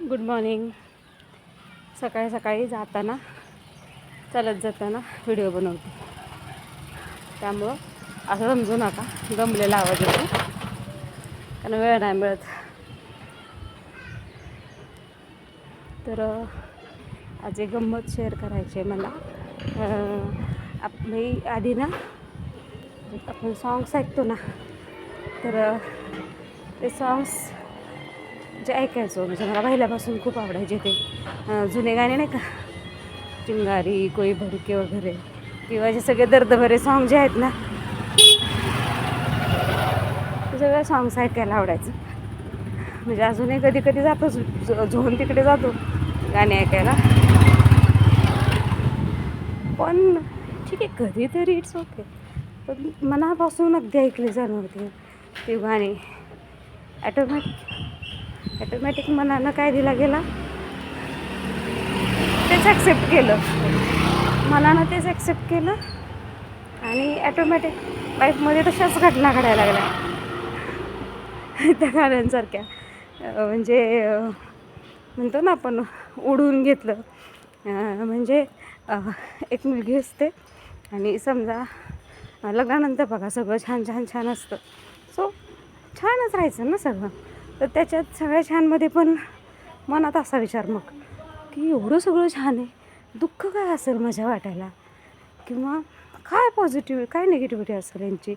Good morning सकाळी सकाळी जाताना चालत जाताना व्हिडिओ बनवते. त्यामुळं असं समजू नका गमलेला आवाज येतो. कारण वेळ नाही मिळत. तर आज एक गंमत शेअर करायची आहे मला. आप मी आधी ना आपण सॉंग्स ऐकतो ना तर ते सॉंग्स म्हणजे ऐकायचो. म्हणजे मला पहिल्यापासून खूप आवडायचे ते. जुने गाणे नाही का? चिंगारी कोई भडके वगैरे. किंवा जे सगळे दर्दभरे सॉंग जे आहेत ना? ते सगळे सॉंग्स ऐकायला आवडायचं. म्हणजे अजूनही कधी कधी जातो झोन तिकडे जातो गाणे ऐकायला. पण ठीक आहे कधीतरी इट्स ओके पण मनापासून अगदी ऐकले जाणवते ते गाणे. ॲटोमॅटिक ॲटोमॅटिक मनानं काय दिला गेला. तेच ॲक्सेप्ट केलं. मनानं तेच ॲक्सेप्ट केलं. आणि ॲटोमॅटिक लाईफमध्ये तशाच घटना घडायला लागल्या. त्या गाण्यांसारख्या. म्हणजे म्हणतो ना आपण उडून घेतलं. म्हणजे एक मुलगी असते आणि समजा लग्नानंतर बघा सगळं छान छान छान असतं. सो छानच राहायचं ना सगळं. तर त्याच्यात सगळ्या छानमध्ये पण मनात असा विचार मग की एवढं सगळं छान आहे दुःख काय असेल माझ्या वाटायला? किंवा काय पॉझिटिव्ह काय निगेटिव्हिटी असेल यांची?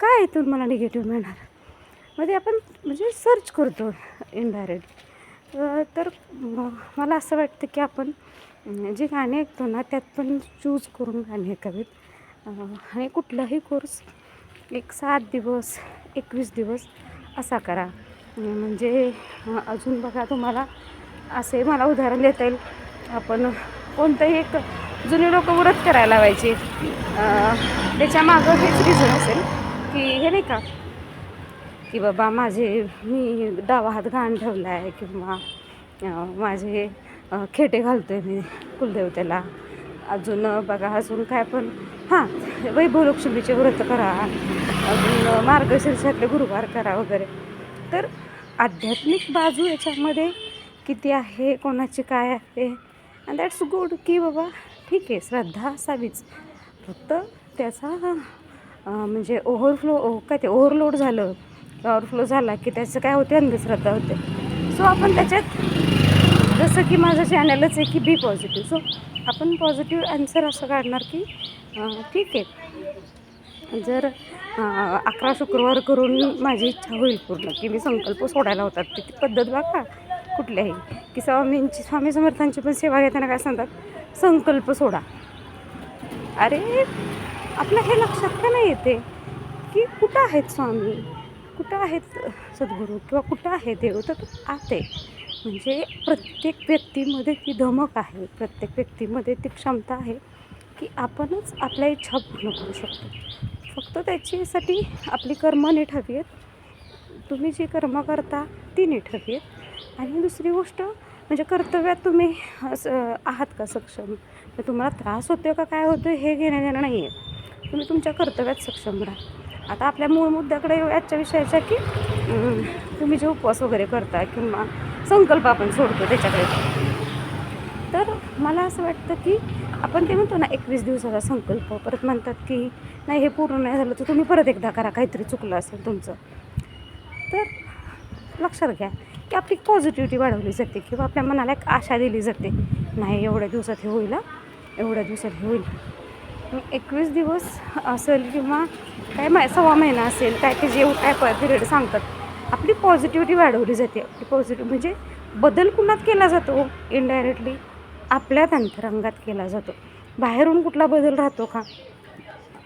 काय इथून मला निगेटिव्ह मिळणार? मध्ये आपण म्हणजे सर्च करतो इनडायरेक्ट तर मला असं वाटतं की आपण जे गाणे ऐकतो ना त्यात पण चूज करून गाणे ऐकावेत. आणि कुठलाही कोर्स एक सात दिवस एकवीस दिवस असा करा. म्हणजे अजून बघा तुम्हाला असे मला उदाहरण देता येईल. आपण कोणतंही एक जुने लोक व्रत करायला लावायचे. त्याच्यामागं त्याच्या मागं हेच रिझन असेल की हे नाही का की बाबा माझे मी डावा हात घाण ठेवला आहे किंवा माझे खेटे घालतो आहे मी कुलदेवतेला. अजून बघा अजून काय पण. हां वैभवलक्ष्मीचे व्रत करा. अजून मार्गशीर्षातले गुरुवार करा वगैरे. तर आध्यात्मिक बाजू याच्यामध्ये किती आहे कोणाची काय आहे? अँड दॅट्स गुड की बाबा ठीक आहे श्रद्धा असावीच. फक्त त्याचा म्हणजे ओव्हरफ्लो काय ते ओव्हरलोड झालं ओव्हरफ्लो झाला की त्याचं काय होते? अंधश्रद्धा होते. सो आपण त्याच्यात जसं की माझं चॅनलच आहे की बी पॉझिटिव्ह सो आपण पॉझिटिव्ह आन्सर असं काढणार की ठीक आहे. जर अकरा शुक्रवार करून माझी इच्छा होईल पूर्ण की मी संकल्प सोडायला होतात. ती ती पद्धत बघा कुठल्याही. की स्वामींची स्वामी समर्थांची पण सेवा घेताना काय सांगतात? संकल्प सोडा. अरे आपल्या हे लक्षात का नाही येते? की कुठं आहेत स्वामी? कुठं आहेत सद्गुरू? किंवा कुठं आहे देव? तर आत आहे. म्हणजे प्रत्येक व्यक्तीमध्ये ती धमक आहे. प्रत्येक व्यक्तीमध्ये ती क्षमता आहे की आपणच आपल्या इच्छा पूर्ण करू शकतो. फक्त त्याच्यासाठी आपली कर्म नीट हवी आहेत. तुम्ही जी कर्म करता ती नीट हवी आहेत. आणि दुसरी गोष्ट म्हणजे कर्तव्यात तुम्ही असं आहात का सक्षम? तुम्हाला त्रास होतो का काय होतं हे घेणं देणं नाही आहे तुम्ही तुमच्या कर्तव्यात सक्षम राहा. आता आपल्या मूळ मुद्द्याकडे येऊ विषयाच्या की तुम्ही जे उपवास वगैरे करता किंवा संकल्प आपण सोडतो त्याच्याकडे. तर मला असं वाटतं की आपण ते म्हणतो ना एकवीस दिवसाचा संकल्प. परत म्हणतात की नाही हे पूर्ण नाही झालं तर तुम्ही परत एकदा करा काहीतरी चुकलं असेल तुमचं. तर लक्षात घ्या की आपली पॉझिटिव्हिटी वाढवली जाते किंवा आपल्या मनाला एक आशा दिली जाते. नाही एवढ्या दिवसात हे होईल एवढ्या दिवसात हे होईल. एकवीस दिवस असेल किंवा काय मा सव्वा महिना असेल काय ते जे काय पिरियड सांगतात आपली पॉझिटिव्हिटी वाढवली जाते. आपली पॉझिटिव्ह म्हणजे बदल कुणात केला जातो? इनडायरेक्टली आपल्यात अंतरंगात केला जातो. बाहेरून कुठला बदल राहतो का?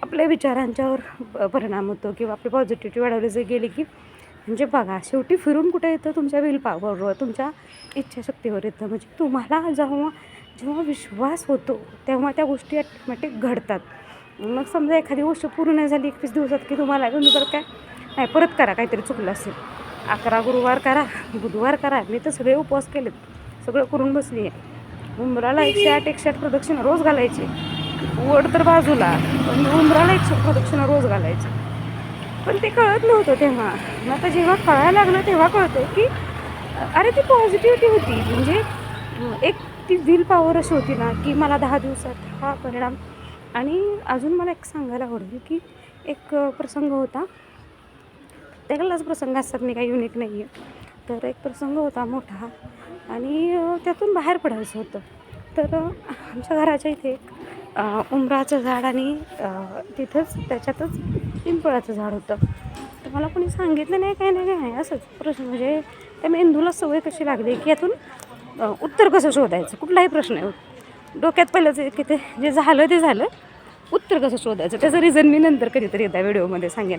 आपल्या विचारांच्यावर प- परिणाम होतो किंवा आपली पॉझिटिव्हिटी वाढवली जर गेली की म्हणजे बघा शेवटी फिरून कुठे येतं? तुमच्या विल पॉवरवर तुमच्या इच्छाशक्तीवर येतं. म्हणजे तुम्हाला जेव्हा जेव्हा विश्वास होतो तेव्हा त्या गोष्टी ॲटोमॅटिक घडतात. मग समजा एखादी गोष्ट पूर्ण नाही झाली एकवीस दिवसात की तुम्हाला तुम्ही परत काय नाही परत करा काहीतरी चुकलं असेल. अकरा गुरुवार करा बुधवार करा मी तर सगळे उपवास केलेत. सगळं करून बसली आहे उंबराला एकशे आठ एकशे आठ प्रदक्षिणा रोज घालायची. वड तर बाजूला पण उंबराला एकशे प्रदक्षिणा रोज घालायची. पण ते कळत नव्हतं तेव्हा. मग आता जेव्हा कळायला लागलं तेव्हा कळतं की अरे ती पॉझिटिव्हिटी होती. म्हणजे एक ती विल पॉवर अशी होती ना की मला दहा दिवसात हा परिणाम. आणि अजून मला एक सांगायला आवडेल की एक प्रसंग होता. त्यालाच प्रसंग असतात मी काही युनिक नाही आहे तर एक प्रसंग होता मोठा आणि त्यातून बाहेर पडायचं होतं. तर आमच्या घराच्या इथे एक उमराचं उंबराचं झाड आणि तिथंच त्याच्यातच पिंपळाचं झाड होतं. तर मला कोणी सांगितलं नाही काय नाही काय नाही असंच प्रश्न. म्हणजे त्या मेंदूला सवय कशी लागली की यातून उत्तर कसं शोधायचं? कुठलाही प्रश्न आहे डोक्यात पहिलं जे की ते जे झालं ते झालं. उत्तर कसं शोधायचं? त्याचं रिझन मी नंतर कधीतरी एकदा व्हिडिओमध्ये सांगेन.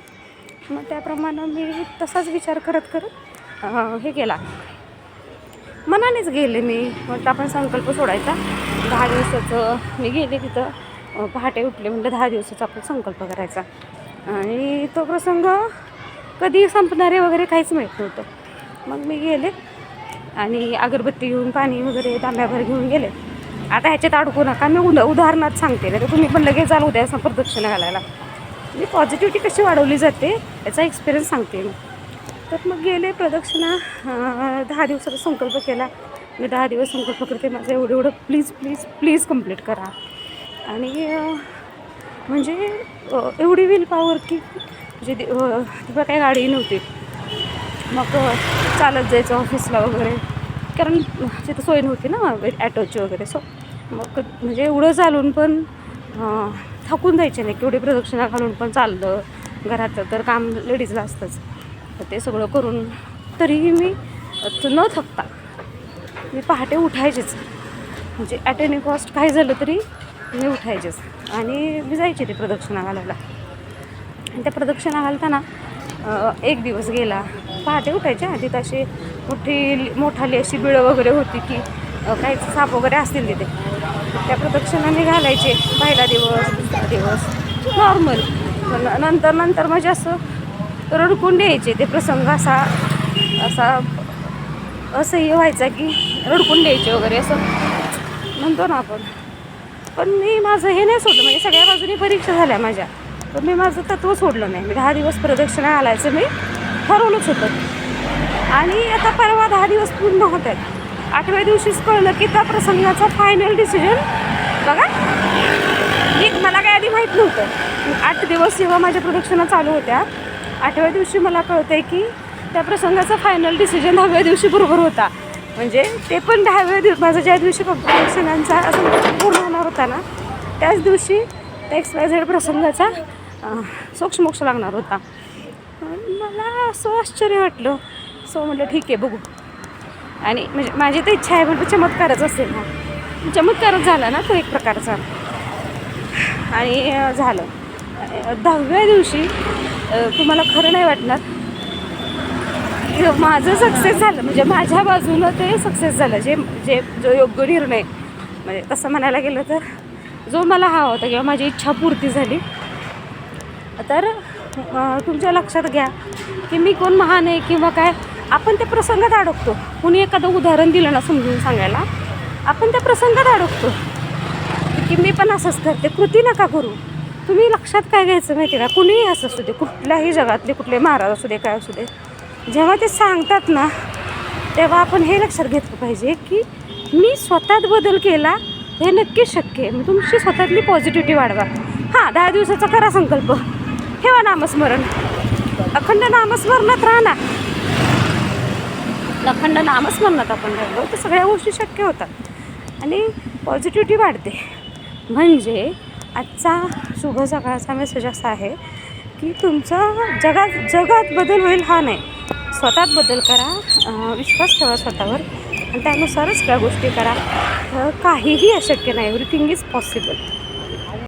मग त्याप्रमाणे मी तसाच विचार करत करत हे केला. मनानेच गेले मी. म्हटलं आपण संकल्प सोडायचा. दहा दिवसाचं मी गेले तिथं. पहाटे उठले म्हटलं दहा दिवसाचा आपण संकल्प करायचा. आणि तो प्रसंग कधी संपणारे वगैरे काहीच माहीत नव्हतं. मग मी गेले आणि अगरबत्ती घेऊन पाणी वगैरे तांब्याभर घेऊन गेले. आता ह्याच्यात अडकू नका. मी उदा उदाहरणात सांगते. नाही तर तुम्ही पण लगेच चालू द्या प्रदक्षिणा घालायला. मी पॉझिटिव्हिटी कशी वाढवली जाते याचा एक्सपिरियन्स सांगते मी. तर मग गेले प्रदक्षिणा दहा दिवसाचा संकल्प केला. मी दहा दिवस संकल्प करते माझं एवढं एवढं प्लीज प्लीज प्लीज कंप्लीट करा. आणि म्हणजे एवढी विल पॉवर की म्हणजे ते- तिथं काही गाडी नव्हती. मग चालत जायचं ऑफिसला वगैरे. कारण तिथं सोय नव्हती ना ॲटोची वगैरे. सो मग म्हणजे एवढं चालून पण थकून जायचे नाही. केवढी प्रदक्षिणा घालून पण चाललं. घरात तर काम लेडीजला असतंच. तर ते सगळं करून तरीही मी न थकता मी पहाटे उठायचेच. म्हणजे ॲट एनी कॉस्ट काय झालं तरी मी उठायचेच. आणि मी जायचे ते प्रदक्षिणा घालायला आणि त्या प्रदक्षिणा घालताना एक दिवस गेला. पहाटे उठायचे. आधी तशी मोठी मोठाली अशी बिळं वगैरे होती की काही साप वगैरे असतील तिथे. त्या प्रदक्षिणाने घालायचे. पहिला दिवस दुसरा दिवस. नॉर्मल पण नंतर नंतर म्हणजे असं रडकून द्यायचे. ते प्रसंग असा असा असह्य व्हायचा की रडकून द्यायचे वगैरे असं म्हणतो ना आपण. पण मी माझं हे नाही सोडलं. म्हणजे सगळ्या बाजूनी परीक्षा झाल्या माझ्या. पण मी माझं तत्त्व सोडलं नाही. मी दहा दिवस प्रदक्षिणा घालायचं मी ठरवलंच होतं. आणि आता परवा दहा दिवस पूर्ण होत आहेत. आठव्या दिवशीच कळलं की त्या प्रसंगाचा फायनल डिसिजन बघा. मी मला काय आधी माहीत नव्हतं. आठ दिवस जेव्हा माझ्या प्रदक्षिणा चालू होत्या आठव्या दिवशी मला कळतंय की त्या प्रसंगाचा फायनल डिसिजन दहाव्या दिवशी बरोबर होता. म्हणजे ते पण दहाव्या दिवस माझा ज्या दिवशी प्रसंगांचा असं पूर्ण होणार होता ना त्याच दिवशी त्या एक्स वाय झेड प्रसंगाचा सोक्षमोक्ष लागणार होता. मला असं आश्चर्य वाटलं. सो म्हटलं ठीक आहे बघू. आणि म्हणजे माझी तर इच्छा आहे म्हणजे चमत्कारच असेल ना. चमत्कारच झाला ना तो एक प्रकारचा. आणि झालं. दहाव्या दिवशी तुम्हाला खरं नाही वाटणार. माझं सक्सेस झालं. म्हणजे माझ्या बाजूनं ते सक्सेस झालं. जे जे जो योग्य निर्णय. म्हणजे तसं म्हणायला गेलं तर जो मला हवा होता किंवा माझी इच्छा पूर्ती झाली. तर तुमच्या लक्षात घ्या की मी कोण महान आहे किंवा काय. आपण त्या प्रसंगात अडकतो. कुणी एखादं उदाहरण दिलं ना समजून सांगायला. आपण त्या प्रसंगात अडकतो. की मी पण असंच करते. कृती नका करू. तुम्ही लक्षात काय घ्यायचं माहिती आहे का? कुणीही असं असू दे कुठल्याही जगातले कुठले महाराज असू दे काय असू दे जेव्हा ते सांगतात ना तेव्हा आपण हे लक्षात घेतलं पाहिजे की मी स्वतःत बदल केला हे नक्की शक्य आहे. मग तुमची स्वतःतली पॉझिटिव्हिटी वाढवा. हां दहा दिवसाचा करा संकल्प. ठेवा नामस्मरण. अखंड नामस्मरणात राहा ना. अखंड नामस्मरणात आपण राहिलो तर सगळ्या गोष्टी शक्य होतात. आणि पॉझिटिव्हिटी वाढते. म्हणजे आजचा शुभ सकाळचा मेसेज असा आहे की तुमचा जगात जगात बदल होईल हा नाही. स्वतःत बदल करा विश्वास ठेवा स्वतःवर आणि त्यानुसारच त्या गोष्टी करा. काहीही अशक्य नाही. Everything is possible